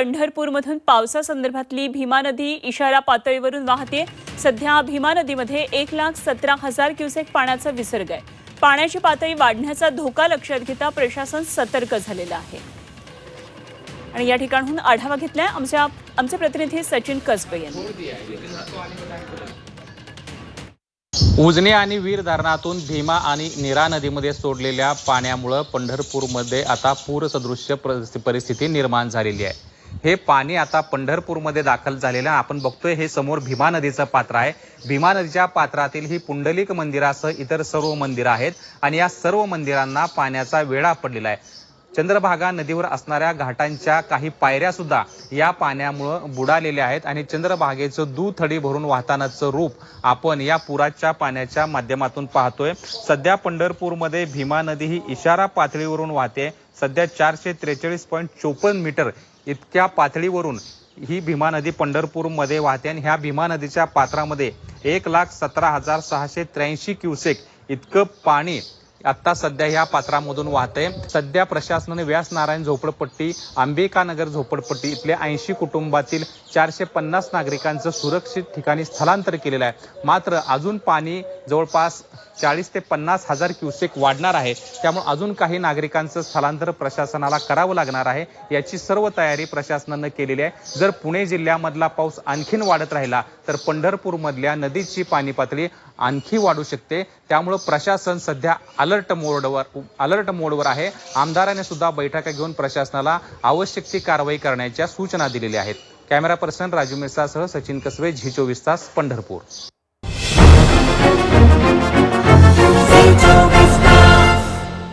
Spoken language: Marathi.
पंढरपूरमधून पावसासंदर्भातली भीमा नदी इशारा पातळीवरून वाहते. सध्या भीमा नदीमध्ये एक लाख सतरा हजार क्युसेक पाण्याचा विसर्ग आहे. पाण्याची पातळी वाढण्याचा धोका लक्षात घेता प्रशासन सतर्क झालेलं आहे. आणि या ठिकाणहून आढावा घेतलाय आमच्या आमचे प्रतिनिधी सचिन कसबे यांनी. उजनी आणि वीर धरणातून भीमा आणि निरा नदीमध्ये सोडलेल्या पाण्यामुळं पंढरपूरमध्ये आता पूरसदृश्य परिस्थिती निर्माण झालेली आहे. हे पाणी आता पंढरपूरमध्ये दाखल झालेलं आहे. आपण बघतोय हे समोर भीमा नदीचं पात्र आहे. भीमा नदीच्या पात्रातील ही पुंडलिक मंदिरासह इतर सर्व मंदिरं आहेत आणि या सर्व मंदिरांना पाण्याचा वेढा पडलेला आहे. चंद्रभागा नदीवर असणाऱ्या घाटांच्या काही पायऱ्या सुद्धा या पाण्यामुळं बुडालेल्या आहेत आणि चंद्रभागेचं दुथडी भरून वाहतानाचं रूप आपण या पुराच्या पाण्याच्या माध्यमातून पाहतोय. सध्या पंढरपूरमध्ये भीमा नदी ही इशारा पातळीवरून वाहते. सध्या चारशे त्रेचाळीस पॉईंट चोपन्न मीटर इतक्या पातळीवरून ही भीमा नदी पंढरपूरमध्ये वाहते आणि ह्या भीमा नदीच्या पात्रामध्ये एक लाख सतरा हजार सहाशे त्र्याऐंशी क्युसेक इतकं पाणी आता सध्या ह्या पात्रामधून वाहतंय सध्या प्रशासनाने व्यास नारायण झोपडपट्टी आंबेकानगर झोपडपट्टी इथल्या ऐंशी कुटुंबातील चारशे पन्नास नागरिकांचं सुरक्षित ठिकाणी स्थलांतर केलेलं आहे. मात्र अजून पाणी जवळपास चाळीस ते पन्नास हजार क्युसेक वाढणार आहे. त्यामुळे अजून काही नागरिकांचं स्थलांतर प्रशासनाला करावं लागणार आहे याची सर्व तयारी प्रशासनानं केलेली आहे. जर पुणे जिल्ह्यामधला पाऊस आणखीन वाढत राहिला तर पंढरपूरमधल्या नदीची पाणी पातळी आणखी वाढू शकते. त्यामुळं प्रशासन सध्या अलर्ट मोडवर अलर्ट मोडवर आहे. आमदारांनी सुद्धा बैठका घेऊन प्रशासनाला आवश्यक ती कारवाई करण्याच्या सूचना दिलेल्या आहेत. कॅमेरा पर्सन राजू मिर्सासह सचिन कसबे झी चोवीस तास पंढरपूर.